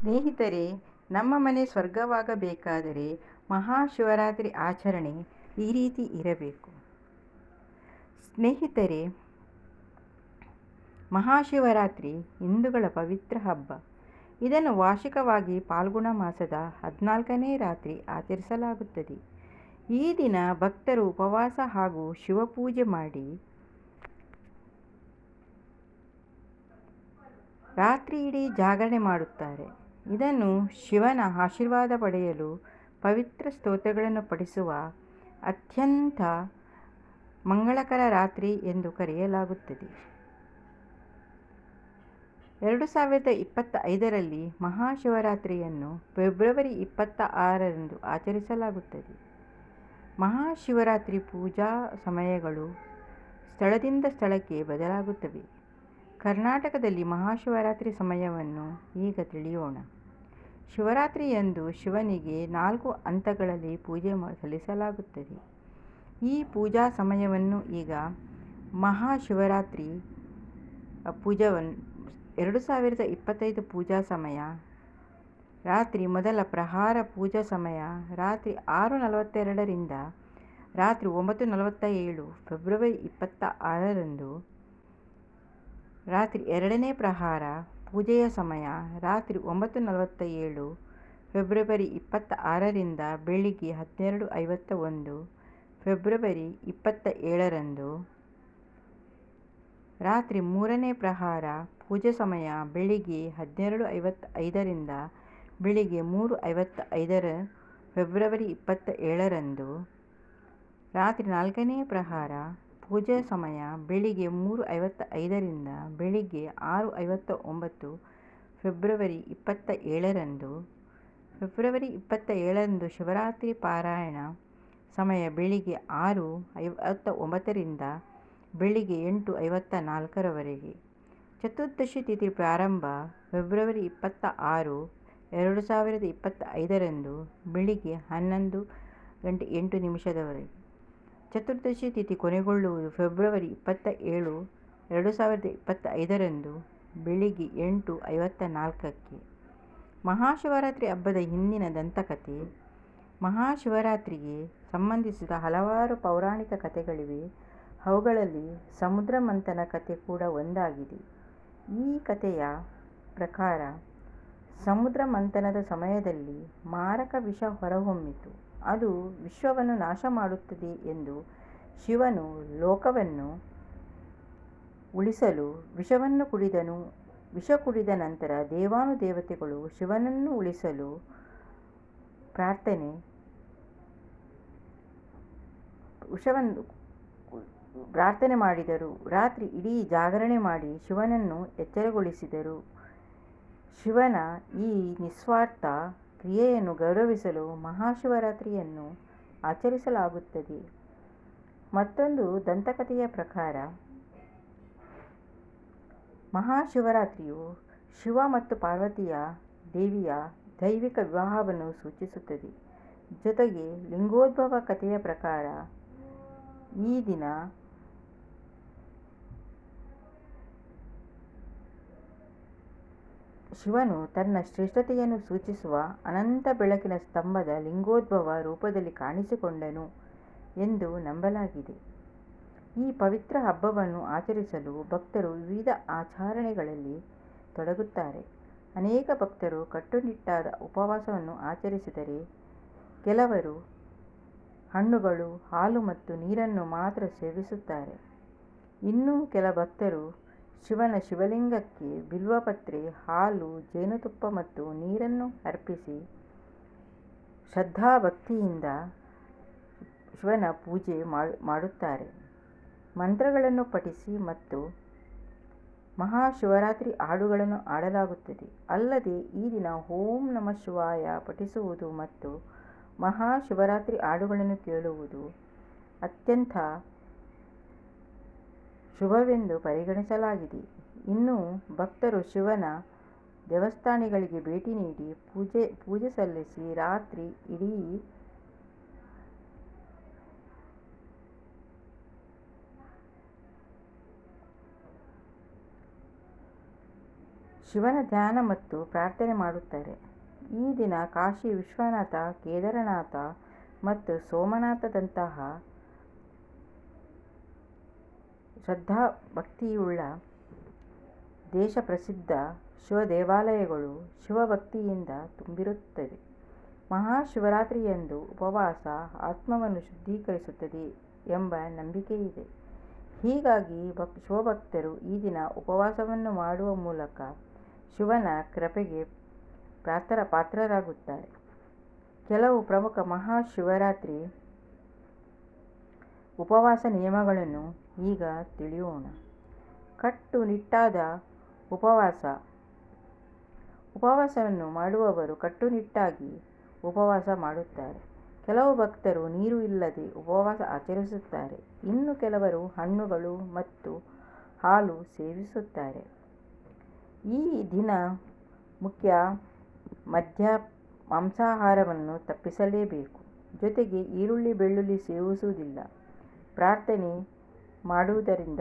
ಸ್ನೇಹಿತರೆ, ನಮ್ಮ ಮನೆ ಸ್ವರ್ಗವಾಗಬೇಕಾದರೆ ಮಹಾಶಿವರಾತ್ರಿ ಆಚರಣೆ ಈ ರೀತಿ ಇರಬೇಕು. ಸ್ನೇಹಿತರೆ, ಮಹಾಶಿವರಾತ್ರಿ ಹಿಂದೂಗಳ ಪವಿತ್ರ ಹಬ್ಬ. ಇದನ್ನು ವಾರ್ಷಿಕವಾಗಿ ಪಾಲ್ಗುಣ ಮಾಸದ ಹದಿನಾಲ್ಕನೇ ರಾತ್ರಿ ಆಚರಿಸಲಾಗುತ್ತದೆ. ಈ ದಿನ ಭಕ್ತರು ಉಪವಾಸ ಹಾಗೂ ಶಿವಪೂಜೆ ಮಾಡಿ ರಾತ್ರಿ ಇಡೀ ಜಾಗರಣೆ ಮಾಡುತ್ತಾರೆ. ಇದನ್ನು ಶಿವನ ಆಶೀರ್ವಾದ ಪಡೆಯಲು ಪವಿತ್ರ ಸ್ತೋತ್ರಗಳನ್ನು ಪಠಿಸುವ ಅತ್ಯಂತ ಮಂಗಳಕರ ರಾತ್ರಿ ಎಂದು ಕರೆಯಲಾಗುತ್ತದೆ. ಎರಡು ಸಾವಿರದ ಇಪ್ಪತ್ತ ಐದರಲ್ಲಿ ಮಹಾಶಿವರಾತ್ರಿಯನ್ನು ಫೆಬ್ರವರಿ ಇಪ್ಪತ್ತ ಆರರಂದು ಆಚರಿಸಲಾಗುತ್ತದೆ. ಮಹಾಶಿವರಾತ್ರಿ ಪೂಜಾ ಸಮಯಗಳು ಸ್ಥಳದಿಂದ ಸ್ಥಳಕ್ಕೆ ಬದಲಾಗುತ್ತವೆ. ಕರ್ನಾಟಕದಲ್ಲಿ ಮಹಾಶಿವರಾತ್ರಿ ಸಮಯವನ್ನು ಈಗ ತಿಳಿಯೋಣ. ಶಿವರಾತ್ರಿಯಂದು ಶಿವನಿಗೆ ನಾಲ್ಕು ಹಂತಗಳಲ್ಲಿ ಪೂಜೆ ಸಲ್ಲಿಸಲಾಗುತ್ತದೆ. ಈ ಪೂಜಾ ಸಮಯವನ್ನು ಈಗ ಮಹಾಶಿವರಾತ್ರಿ ಪೂಜಾವನ್ನು ಎರಡು ಸಾವಿರದ ಇಪ್ಪತ್ತೈದು ಪೂಜಾ ಸಮಯ, ರಾತ್ರಿ ಮೊದಲ ಪ್ರಹಾರ ಪೂಜಾ ಸಮಯ, ರಾತ್ರಿ ಆರು ನಲವತ್ತೆರಡರಿಂದ ರಾತ್ರಿ ಒಂಬತ್ತು ನಲವತ್ತ ಏಳು ಫೆಬ್ರವರಿ ಇಪ್ಪತ್ತ ಆರರಂದು ರಾತ್ರಿ ಎರಡನೇ ಪ್ರಹಾರ ಪೂಜೆಯ ಸಮಯ, ರಾತ್ರಿ ಒಂಬತ್ತು ನಲವತ್ತ ಏಳು ಫೆಬ್ರವರಿ ಇಪ್ಪತ್ತ ಆರರಿಂದ ಬೆಳಿಗ್ಗೆ ಹನ್ನೆರಡು ಐವತ್ತ ಒಂದು ಫೆಬ್ರವರಿ ಇಪ್ಪತ್ತ ಏಳರಂದು ರಾತ್ರಿ ಮೂರನೇ ಪ್ರಹಾರ, ಪೂಜೆ ಸಮಯ ಬೆಳಿಗ್ಗೆ ಹನ್ನೆರಡು ಐವತ್ತ ಐದರಿಂದ ಬೆಳಿಗ್ಗೆ ಮೂರು ಐವತ್ತ ಐದರ ಫೆಬ್ರವರಿ ಇಪ್ಪತ್ತ ಏಳರಂದು ರಾತ್ರಿ ನಾಲ್ಕನೇ ಪ್ರಹಾರ ಪೂಜೆ ಸಮಯ ಬೆಳಿಗ್ಗೆ ಮೂರು ಐವತ್ತ ಐದರಿಂದ ಬೆಳಿಗ್ಗೆ ಆರು ಐವತ್ತ ಒಂಬತ್ತು ಫೆಬ್ರವರಿ ಇಪ್ಪತ್ತ ಏಳರಂದು ಫೆಬ್ರವರಿ ಇಪ್ಪತ್ತ ಏಳರಂದು ಶಿವರಾತ್ರಿ ಪಾರಾಯಣ ಸಮಯ ಬೆಳಿಗ್ಗೆ ಆರು ಐವತ್ತ ಒಂಬತ್ತರಿಂದ ಬೆಳಿಗ್ಗೆ ಎಂಟು ಐವತ್ತ ನಾಲ್ಕರವರೆಗೆ ಚತುರ್ದಶಿ ತಿಥಿ ಪ್ರಾರಂಭ ಫೆಬ್ರವರಿ ಇಪ್ಪತ್ತ ಆರು ಎರಡು ಸಾವಿರದ ಇಪ್ಪತ್ತ ಐದರಂದು ಬೆಳಿಗ್ಗೆ ಹನ್ನೊಂದು ಗಂಟೆ ಎಂಟು ನಿಮಿಷದವರೆಗೆ. ಚತುರ್ದಶಿ ತಿಥಿ ಕೊನೆಗೊಳ್ಳುವುದು ಫೆಬ್ರವರಿ ಇಪ್ಪತ್ತ ಏಳು ಎರಡು ಸಾವಿರದ ಇಪ್ಪತ್ತ ಐದರಂದು ಬೆಳಿಗ್ಗೆ ಎಂಟು ಐವತ್ತ ನಾಲ್ಕಕ್ಕೆ ಮಹಾಶಿವರಾತ್ರಿ ಹಬ್ಬದ ಹಿಂದಿನ ದಂತಕಥೆ, ಮಹಾಶಿವರಾತ್ರಿಗೆ ಸಂಬಂಧಿಸಿದ ಹಲವಾರು ಪೌರಾಣಿಕ ಕಥೆಗಳಿವೆ. ಅವುಗಳಲ್ಲಿ ಸಮುದ್ರ ಮಂಥನ ಕಥೆ ಕೂಡ ಒಂದಾಗಿದೆ. ಈ ಕಥೆಯ ಪ್ರಕಾರ ಸಮುದ್ರ ಮಂಥನದ ಸಮಯದಲ್ಲಿ ಮಾರಕ ವಿಷ ಹೊರಹೊಮ್ಮಿತು. ಅದು ವಿಶ್ವವನ್ನು ನಾಶ ಮಾಡುತ್ತದೆ ಎಂದು ಶಿವನು ಲೋಕವನ್ನು ಉಳಿಸಲು ವಿಷವನ್ನು ಕುಡಿದನು. ವಿಷ ಕುಡಿದ ನಂತರ ದೇವಾನುದೇವತೆಗಳು ಶಿವನನ್ನು ಉಳಿಸಲು ಪ್ರಾರ್ಥನೆ ವಿಷವನ್ನು ಪ್ರಾರ್ಥನೆ ಮಾಡಿದರು. ರಾತ್ರಿ ಇಡೀ ಜಾಗರಣೆ ಮಾಡಿ ಶಿವನನ್ನು ಎಚ್ಚರಗೊಳಿಸಿದರು. ಶಿವನ ಈ ನಿಸ್ವಾರ್ಥ ಕ್ರಿಯೆಯನ್ನು ಗೌರವಿಸಲು ಮಹಾಶಿವರಾತ್ರಿಯನ್ನು ಆಚರಿಸಲಾಗುತ್ತದೆ. ಮತ್ತೊಂದು ದಂತಕಥೆಯ ಪ್ರಕಾರ, ಮಹಾಶಿವರಾತ್ರಿಯು ಶಿವ ಮತ್ತು ಪಾರ್ವತಿಯ ದೇವಿಯ ದೈವಿಕ ವಿವಾಹವನ್ನು ಸೂಚಿಸುತ್ತದೆ. ಜೊತೆಗೆ ಲಿಂಗೋದ್ಭವ ಕಥೆಯ ಪ್ರಕಾರ, ಈ ದಿನ ಶಿವನು ತನ್ನ ಶ್ರೇಷ್ಠತೆಯನ್ನು ಸೂಚಿಸುವ ಅನಂತ ಬೆಳಕಿನ ಸ್ತಂಭದ ಲಿಂಗೋದ್ಭವ ರೂಪದಲ್ಲಿ ಕಾಣಿಸಿಕೊಂಡನು ಎಂದು ನಂಬಲಾಗಿದೆ. ಈ ಪವಿತ್ರ ಹಬ್ಬವನ್ನು ಆಚರಿಸಲು ಭಕ್ತರು ವಿವಿಧ ಆಚರಣೆಗಳಲ್ಲಿ ತೊಡಗುತ್ತಾರೆ. ಅನೇಕ ಭಕ್ತರು ಕಟ್ಟುನಿಟ್ಟಾದ ಉಪವಾಸವನ್ನು ಆಚರಿಸಿದರೆ ಕೆಲವರು ಹಣ್ಣುಗಳು, ಹಾಲು ಮತ್ತು ನೀರನ್ನು ಮಾತ್ರ ಸೇವಿಸುತ್ತಾರೆ. ಇನ್ನೂ ಕೆಲ ಭಕ್ತರು ಶಿವನ ಶಿವಲಿಂಗಕ್ಕೆ ಬಿಲ್ವಪತ್ರೆ, ಹಾಲು, ಜೇನುತುಪ್ಪ ಮತ್ತು ನೀರನ್ನು ಅರ್ಪಿಸಿ ಶ್ರದ್ಧಾಭಕ್ತಿಯಿಂದ ಶಿವನ ಪೂಜೆ ಮಾಡುತ್ತಾರೆ. ಮಂತ್ರಗಳನ್ನು ಪಠಿಸಿ ಮತ್ತು ಮಹಾಶಿವರಾತ್ರಿ ಹಾಡುಗಳನ್ನು ಆಡಲಾಗುತ್ತದೆ ಅಲ್ಲದೆ ಈ ದಿನ ಓಂ ನಮಃ ಶಿವಾಯ ಪಠಿಸುವುದು ಮತ್ತು ಮಹಾಶಿವರಾತ್ರಿ ಹಾಡುಗಳನ್ನು ಕೇಳುವುದು ಅತ್ಯಂತ ಶುಭವೆಂದು ಪರಿಗಣಿಸಲಾಗಿದೆ. ಇನ್ನು ಭಕ್ತರು ಶಿವನ ದೇವಸ್ಥಾನಗಳಿಗೆ ಭೇಟಿ ನೀಡಿ ಪೂಜೆ ಪೂಜೆ ಸಲ್ಲಿಸಿ ರಾತ್ರಿ ಇಡೀ ಶಿವನ ಧ್ಯಾನ ಮತ್ತು ಪ್ರಾರ್ಥನೆ ಮಾಡುತ್ತಾರೆ. ಈ ದಿನ ಕಾಶಿ ವಿಶ್ವನಾಥ, ಕೇದಾರನಾಥ ಮತ್ತು ಸೋಮನಾಥದಂತಹ ಶ್ರದ್ಧಾಭಕ್ತಿಯುಳ್ಳ ದೇಶ ಪ್ರಸಿದ್ಧ ಶಿವ ದೇವಾಲಯಗಳು ಶಿವಭಕ್ತಿಯಿಂದ ತುಂಬಿರುತ್ತವೆ. ಮಹಾಶಿವರಾತ್ರಿಯಂದು ಉಪವಾಸ ಆತ್ಮವನ್ನು ಶುದ್ಧೀಕರಿಸುತ್ತದೆ ಎಂಬ ನಂಬಿಕೆಯಿದೆ. ಹೀಗಾಗಿ ಭಕ್, ಶಿವಭಕ್ತರು ಈ ದಿನ ಉಪವಾಸವನ್ನು ಮಾಡುವ ಮೂಲಕ ಶಿವನ ಕೃಪೆಗೆ ಪ್ರಾರ್ಥರ ಪಾತ್ರರಾಗುತ್ತಾರೆ. ಕೆಲವು ಪ್ರಮುಖ ಮಹಾಶಿವರಾತ್ರಿ ಉಪವಾಸ ನಿಯಮಗಳನ್ನು ಈಗ ತಿಳಿಯೋಣ. ಕಟ್ಟುನಿಟ್ಟಾದ ಉಪವಾಸ. ಉಪವಾಸವನ್ನು ಮಾಡುವವರು ಕಟ್ಟುನಿಟ್ಟಾಗಿ ಉಪವಾಸ ಮಾಡುತ್ತಾರೆ. ಕೆಲವು ಭಕ್ತರು ನೀರು ಇಲ್ಲದೆ ಉಪವಾಸ ಆಚರಿಸುತ್ತಾರೆ. ಇನ್ನು ಕೆಲವರು ಹಣ್ಣುಗಳು ಮತ್ತು ಹಾಲು ಸೇವಿಸುತ್ತಾರೆ. ಈ ದಿನ ಮುಖ್ಯ ಮಧ್ಯ ಮಾಂಸಾಹಾರವನ್ನು ತಪ್ಪಿಸಲೇಬೇಕು. ಜೊತೆಗೆ ಈರುಳ್ಳಿ ಬೆಳ್ಳುಳ್ಳಿ ಸೇವಿಸುವುದಿಲ್ಲ. ಪ್ರಾರ್ಥನೆ ಮಾಡುವುದರಿಂದ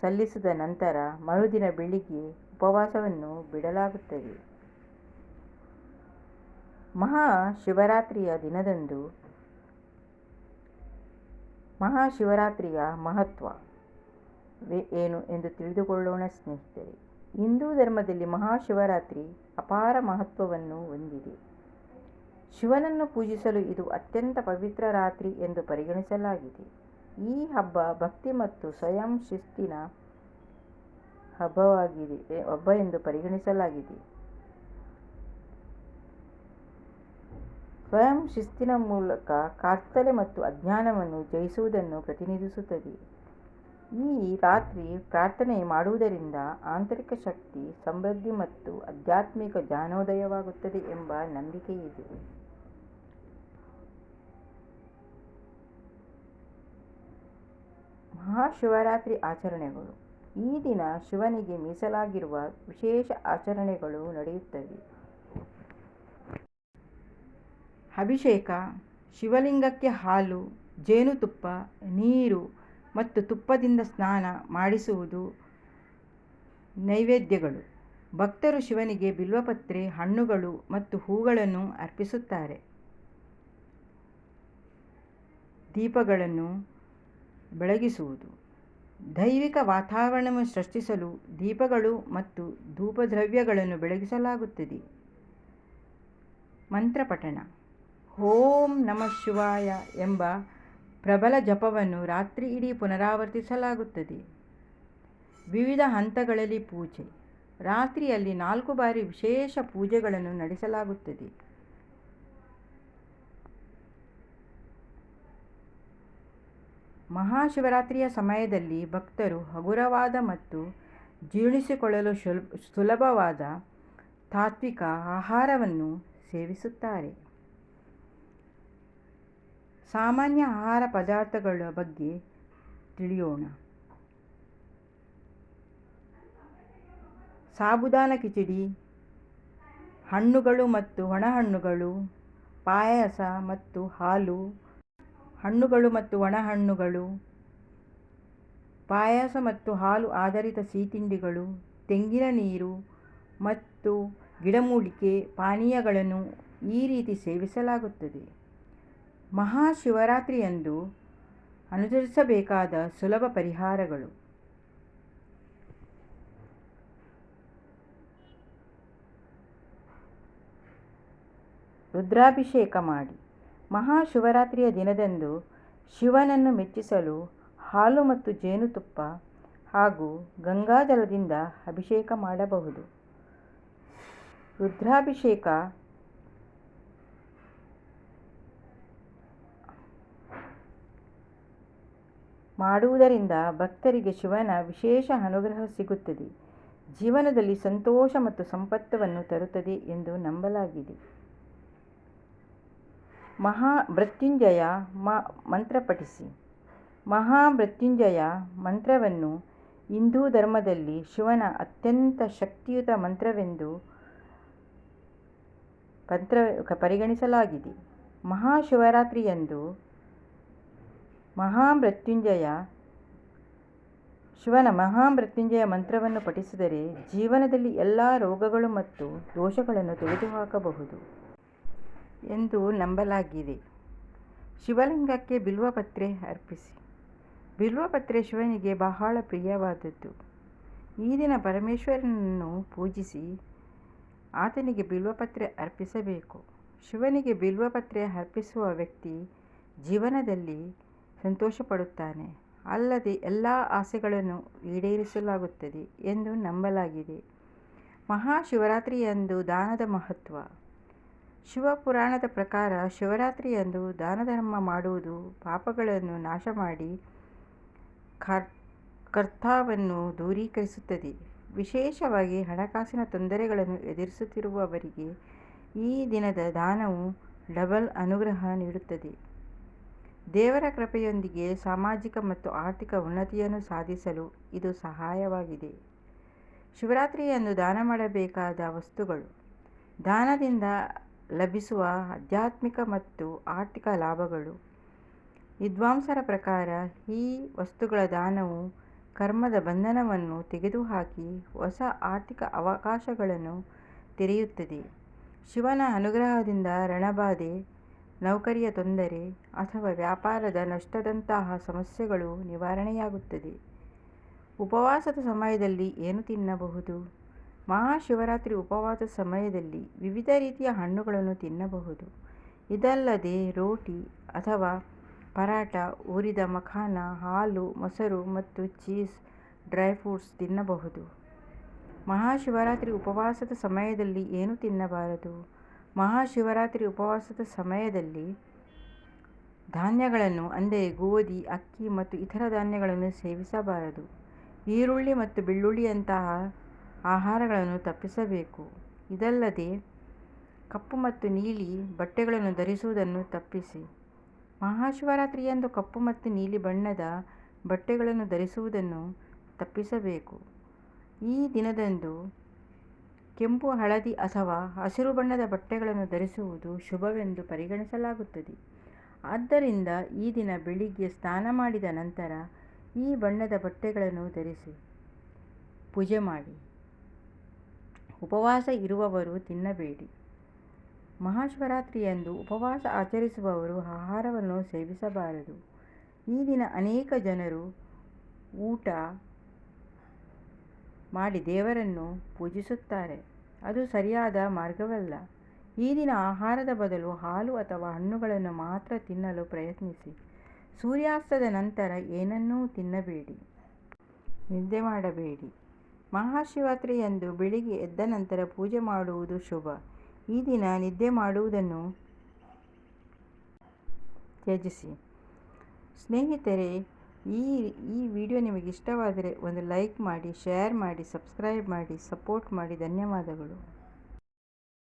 ಸಲ್ಲಿಸಿದ ನಂತರ ಮರುದಿನ ಬೆಳಿಗ್ಗೆ ಉಪವಾಸವನ್ನು ಬಿಡಲಾಗುತ್ತದೆ. ಮಹಾಶಿವರಾತ್ರಿಯ ದಿನದಂದು ಮಹಾಶಿವರಾತ್ರಿಯ ಮಹತ್ವ ಏನು ಎಂದು ತಿಳಿದುಕೊಳ್ಳೋಣ ಸ್ನೇಹಿತರೆ. ಹಿಂದೂ ಧರ್ಮದಲ್ಲಿ ಮಹಾಶಿವರಾತ್ರಿ ಅಪಾರ ಮಹತ್ವವನ್ನು ಹೊಂದಿದೆ. ಶಿವನನ್ನು ಪೂಜಿಸಲು ಇದು ಅತ್ಯಂತ ಪವಿತ್ರ ರಾತ್ರಿ ಎಂದು ಪರಿಗಣಿಸಲಾಗಿದೆ. ಈ ಹಬ್ಬ ಭಕ್ತಿ ಮತ್ತು ಸ್ವಯಂ ಶಿಸ್ತಿನ ಹಬ್ಬವಾಗಿದೆ ಹಬ್ಬ ಎಂದು ಪರಿಗಣಿಸಲಾಗಿದೆ. ಸ್ವಯಂ ಶಿಸ್ತಿನ ಮೂಲಕ ಕತ್ತಲೆ ಮತ್ತು ಅಜ್ಞಾನವನ್ನು ಜಯಿಸುವುದನ್ನು ಪ್ರತಿನಿಧಿಸುತ್ತದೆ. ಈ ರಾತ್ರಿ ಪ್ರಾರ್ಥನೆ ಮಾಡುವುದರಿಂದ ಆಂತರಿಕ ಶಕ್ತಿ, ಸಮೃದ್ಧಿ ಮತ್ತು ಆಧ್ಯಾತ್ಮಿಕ ಜ್ಞಾನೋದಯವಾಗುತ್ತದೆ ಎಂಬ ನಂಬಿಕೆಯಿದೆ. ಮಹಾಶಿವರಾತ್ರಿ ಆಚರಣೆಗಳು. ಈ ದಿನ ಶಿವನಿಗೆ ಮೀಸಲಾಗಿರುವ ವಿಶೇಷ ಆಚರಣೆಗಳು ನಡೆಯುತ್ತವೆ. ಅಭಿಷೇಕ, ಶಿವಲಿಂಗಕ್ಕೆ ಹಾಲು ಜೇನುತುಪ್ಪ ನೀರು ಮತ್ತು ತುಪ್ಪದಿಂದ ಸ್ನಾನ ಮಾಡಿಸುವುದು ನೈವೇದ್ಯಗಳು. ಭಕ್ತರು ಶಿವನಿಗೆ ಬಿಲ್ವಪತ್ರೆ, ಹಣ್ಣುಗಳು ಮತ್ತು ಹೂಗಳನ್ನು ಅರ್ಪಿಸುತ್ತಾರೆ. ದೀಪಗಳನ್ನು ಬೆಳಗಿಸುವುದು. ದೈವಿಕ ವಾತಾವರಣವನ್ನು ಸೃಷ್ಟಿಸಲು ದೀಪಗಳು ಮತ್ತು ಧೂಪದ್ರವ್ಯಗಳನ್ನು ಬೆಳಗಿಸಲಾಗುತ್ತದೆ. ಮಂತ್ರಪಠಣ. ಓಂ ನಮಃ ಶಿವಾಯ ಎಂಬ ಪ್ರಬಲ ಜಪವನ್ನು ರಾತ್ರಿ ಇಡೀ ಪುನರಾವರ್ತಿಸಲಾಗುತ್ತದೆ. ವಿವಿಧ ಹಂತಗಳಲ್ಲಿ ಪೂಜೆ. ರಾತ್ರಿಯಲ್ಲಿ ನಾಲ್ಕು ಬಾರಿ ವಿಶೇಷ ಪೂಜೆಗಳನ್ನು ನಡೆಸಲಾಗುತ್ತದೆ. ಮಹಾಶಿವರಾತ್ರಿಯ ಸಮಯದಲ್ಲಿ ಭಕ್ತರು ಹಗುರವಾದ ಮತ್ತು ಜೀರ್ಣಿಸಿಕೊಳ್ಳಲು ಸುಲಭವಾದ ತಾತ್ವಿಕ ಆಹಾರವನ್ನು ಸೇವಿಸುತ್ತಾರೆ. ಸಾಮಾನ್ಯ ಆಹಾರ ಪದಾರ್ಥಗಳ ಬಗ್ಗೆ ತಿಳಿಯೋಣ. ಸಾಬುದಾನ ಕಿಚಡಿ, ಹಣ್ಣುಗಳು ಮತ್ತು ಒಣಹಣ್ಣುಗಳು ಪಾಯಸ ಮತ್ತು ಹಾಲು ಹಣ್ಣುಗಳು ಮತ್ತು ಒಣಹಣ್ಣುಗಳು, ಪಾಯಸ ಮತ್ತು ಹಾಲು ಆಧಾರಿತ ಸಿಹಿತಿಂಡಿಗಳು, ತೆಂಗಿನ ನೀರು ಮತ್ತು ಗಿಡಮೂಲಿಕೆ ಪಾನೀಯಗಳನ್ನು ಈ ರೀತಿ ಸೇವಿಸಲಾಗುತ್ತದೆ. ಮಹಾಶಿವರಾತ್ರಿಯಂದು ಅನುಸರಿಸಬೇಕಾದ ಸುಲಭ ಪರಿಹಾರಗಳು. ರುದ್ರಾಭಿಷೇಕ ಮಾಡಿ. ಮಹಾಶಿವರಾತ್ರಿಯ ದಿನದಂದು ಶಿವನನ್ನು ಮೆಚ್ಚಿಸಲು ಹಾಲು ಮತ್ತು ಜೇನುತುಪ್ಪ ಹಾಗೂ ಗಂಗಾಜಲದಿಂದ ಅಭಿಷೇಕ ಮಾಡಬಹುದು. ರುದ್ರಾಭಿಷೇಕ ಮಾಡುವುದರಿಂದ ಭಕ್ತರಿಗೆ ಶಿವನ ವಿಶೇಷ ಅನುಗ್ರಹ ಸಿಗುತ್ತದೆ. ಜೀವನದಲ್ಲಿ ಸಂತೋಷ ಮತ್ತು ಸಂಪತ್ತವನ್ನು ತರುತ್ತದೆ ಎಂದು ನಂಬಲಾಗಿದೆ. ಮೃತ್ಯುಂಜಯ ಮಂತ್ರ ಪಠಿಸಿ ಮಹಾಮೃತ್ಯುಂಜಯ ಮಂತ್ರವನ್ನು ಹಿಂದೂ ಧರ್ಮದಲ್ಲಿ ಶಿವನ ಅತ್ಯಂತ ಶಕ್ತಿಯುತ ಮಂತ್ರವೆಂದು ಮಂತ್ರ ಪರಿಗಣಿಸಲಾಗಿದೆ. ಮಹಾಶಿವರಾತ್ರಿಯಂದು ಮಹಾಮೃತ್ಯುಂಜಯ ಶಿವನ ಮಹಾಮೃತ್ಯುಂಜಯ ಮಂತ್ರವನ್ನು ಪಠಿಸಿದರೆ ಜೀವನದಲ್ಲಿ ಎಲ್ಲ ರೋಗಗಳು ಮತ್ತು ದೋಷಗಳನ್ನು ತೆಗೆದುಹಾಕಬಹುದು. ಎಂದು ನಂಬಲಾಗಿದೆ. ಶಿವಲಿಂಗಕ್ಕೆ ಬಿಲ್ವಪತ್ರೆ ಅರ್ಪಿಸಿ. ಬಿಲ್ವಪತ್ರೆ ಶಿವನಿಗೆ ಬಹಳ ಪ್ರಿಯವಾದದ್ದು. ಈ ದಿನ ಪರಮೇಶ್ವರನನ್ನು ಪೂಜಿಸಿ ಆತನಿಗೆ ಬಿಲ್ವಪತ್ರೆ ಅರ್ಪಿಸಬೇಕು. ಶಿವನಿಗೆ ಬಿಲ್ವಪತ್ರೆ ಅರ್ಪಿಸುವ ವ್ಯಕ್ತಿ ಜೀವನದಲ್ಲಿ ಸಂತೋಷಪಡುತ್ತಾನೆ. ಅಲ್ಲದೆ ಎಲ್ಲ ಆಸೆಗಳನ್ನು ಈಡೇರಿಸಲಾಗುತ್ತದೆ ಎಂದು ನಂಬಲಾಗಿದೆ. ಮಹಾಶಿವರಾತ್ರಿಯಂದು ದಾನದ ಮಹತ್ವ. ಶಿವಪುರಾಣದ ಪ್ರಕಾರ ಶಿವರಾತ್ರಿಯಂದು ದಾನಧರ್ಮ ಮಾಡುವುದು ಪಾಪಗಳನ್ನು ನಾಶ ಮಾಡಿ ಕರ್ತಾವನ್ನು ದೂರೀಕರಿಸುತ್ತದೆ. ವಿಶೇಷವಾಗಿ ಹಣಕಾಸಿನ ತೊಂದರೆಗಳನ್ನು ಎದುರಿಸುತ್ತಿರುವವರಿಗೆ ಈ ದಿನದ ದಾನವು ಡಬಲ್ ಅನುಗ್ರಹ ನೀಡುತ್ತದೆ. ದೇವರ ಕೃಪೆಯೊಂದಿಗೆ ಸಾಮಾಜಿಕ ಮತ್ತು ಆರ್ಥಿಕ ಉನ್ನತಿಯನ್ನು ಸಾಧಿಸಲು ಇದು ಸಹಾಯವಾಗಿದೆ. ಶಿವರಾತ್ರಿಯನ್ನು ದಾನ ಮಾಡಬೇಕಾದ ವಸ್ತುಗಳು. ದಾನದಿಂದ ಲಭಿಸುವ ಆಧ್ಯಾತ್ಮಿಕ ಮತ್ತು ಆರ್ಥಿಕ ಲಾಭಗಳು. ವಿದ್ವಾಂಸರ ಪ್ರಕಾರ ಈ ವಸ್ತುಗಳ ದಾನವು ಕರ್ಮದ ಬಂಧನವನ್ನು ತೆಗೆದುಹಾಕಿ ಹೊಸ ಆರ್ಥಿಕ ಅವಕಾಶಗಳನ್ನು ತೆರೆಯುತ್ತದೆ. ಶಿವನ ಅನುಗ್ರಹದಿಂದ ರಣಬಾಧೆ, ನೌಕರಿಯ ತೊಂದರೆ ಅಥವಾ ವ್ಯಾಪಾರದ ನಷ್ಟದಂತಹ ಸಮಸ್ಯೆಗಳು ನಿವಾರಣೆಯಾಗುತ್ತದೆ. ಉಪವಾಸದ ಸಮಯದಲ್ಲಿ ಏನು ತಿನ್ನಬಹುದು? ಮಹಾಶಿವರಾತ್ರಿ ಉಪವಾಸದ ಸಮಯದಲ್ಲಿ ವಿವಿಧ ರೀತಿಯ ಹಣ್ಣುಗಳನ್ನು ತಿನ್ನಬಹುದು. ಇದಲ್ಲದೆ ರೋಟಿ ಅಥವಾ ಪರಾಟ ಹುರಿದ ಮಖಾನ, ಹಾಲು, ಮೊಸರು ಮತ್ತು ಚೀಸ್, ಡ್ರೈ ಫ್ರೂಟ್ಸ್ ತಿನ್ನಬಹುದು. ಮಹಾಶಿವರಾತ್ರಿ ಉಪವಾಸದ ಸಮಯದಲ್ಲಿ ಏನು ತಿನ್ನಬಾರದು? ಮಹಾಶಿವರಾತ್ರಿ ಉಪವಾಸದ ಸಮಯದಲ್ಲಿ ಧಾನ್ಯಗಳನ್ನು, ಅಂದರೆ ಗೋಧಿ, ಅಕ್ಕಿ ಮತ್ತು ಇತರ ಧಾನ್ಯಗಳನ್ನು ಸೇವಿಸಬಾರದು. ಈರುಳ್ಳಿ ಮತ್ತು ಬೆಳ್ಳುಳ್ಳಿಯಂತಹ ಆಹಾರಗಳನ್ನು ತಪ್ಪಿಸಬೇಕು. ಇದಲ್ಲದೆ ಕಪ್ಪು ಮತ್ತು ನೀಲಿ ಬಟ್ಟೆಗಳನ್ನು ಧರಿಸುವುದನ್ನು ತಪ್ಪಿಸಿ. ಮಹಾಶಿವರಾತ್ರಿಯಂದು ಕಪ್ಪು ಮತ್ತು ನೀಲಿ ಬಣ್ಣದ ಬಟ್ಟೆಗಳನ್ನು ಧರಿಸುವುದನ್ನು ತಪ್ಪಿಸಬೇಕು. ಈ ದಿನದಂದು ಕೆಂಪು, ಹಳದಿ ಅಥವಾ ಹಸಿರು ಬಣ್ಣದ ಬಟ್ಟೆಗಳನ್ನು ಧರಿಸುವುದು ಶುಭವೆಂದು ಪರಿಗಣಿಸಲಾಗುತ್ತದೆ. ಆದ್ದರಿಂದ ಈ ದಿನ ಬೆಳಿಗ್ಗೆ ಸ್ನಾನ ಮಾಡಿದ ನಂತರ ಈ ಬಣ್ಣದ ಬಟ್ಟೆಗಳನ್ನು ಧರಿಸಿ. ಪೂಜೆ ಮಾಡಿ. ಉಪವಾಸ ಇರುವವರು ತಿನ್ನಬೇಡಿ. ಮಹಾಶಿವರಾತ್ರಿಯಂದು ಉಪವಾಸ ಆಚರಿಸುವವರು ಆಹಾರವನ್ನು ಸೇವಿಸಬಾರದು. ಈ ದಿನ ಅನೇಕ ಜನರು ಊಟ ಮಾಡಿ ದೇವರನ್ನು ಪೂಜಿಸುತ್ತಾರೆ. ಅದು ಸರಿಯಾದ ಮಾರ್ಗವಲ್ಲ. ಈ ದಿನ ಆಹಾರದ ಬದಲು ಹಾಲು ಅಥವಾ ಹಣ್ಣುಗಳನ್ನು ಮಾತ್ರ ತಿನ್ನಲು ಪ್ರಯತ್ನಿಸಿ. ಸೂರ್ಯಾಸ್ತದ ನಂತರ ಏನನ್ನೂ ತಿನ್ನಬೇಡಿ. ನಿದ್ದೆ ಮಾಡಬೇಡಿ. ಮಹಾಶಿವರಾತ್ರಿಯಂದು ಬೆಳಿಗ್ಗೆ ಎದ್ದ ನಂತರ ಪೂಜೆ ಮಾಡುವುದು ಶುಭ. ಈ ದಿನ ನಿದ್ದೆ ಮಾಡುವುದನ್ನು ತ್ಯಜಿಸಿ. ಸ್ನೇಹಿತರೆ, ಈ ಈ ವಿಡಿಯೋ ನಿಮಗೆ ಇಷ್ಟವಾದರೆ ಒಂದು ಲೈಕ್ ಮಾಡಿ, ಶೇರ್ ಮಾಡಿ, ಸಬ್ಸ್ಕ್ರೈಬ್ ಮಾಡಿ, ಸಪೋರ್ಟ್ ಮಾಡಿ. ಧನ್ಯವಾದಗಳು.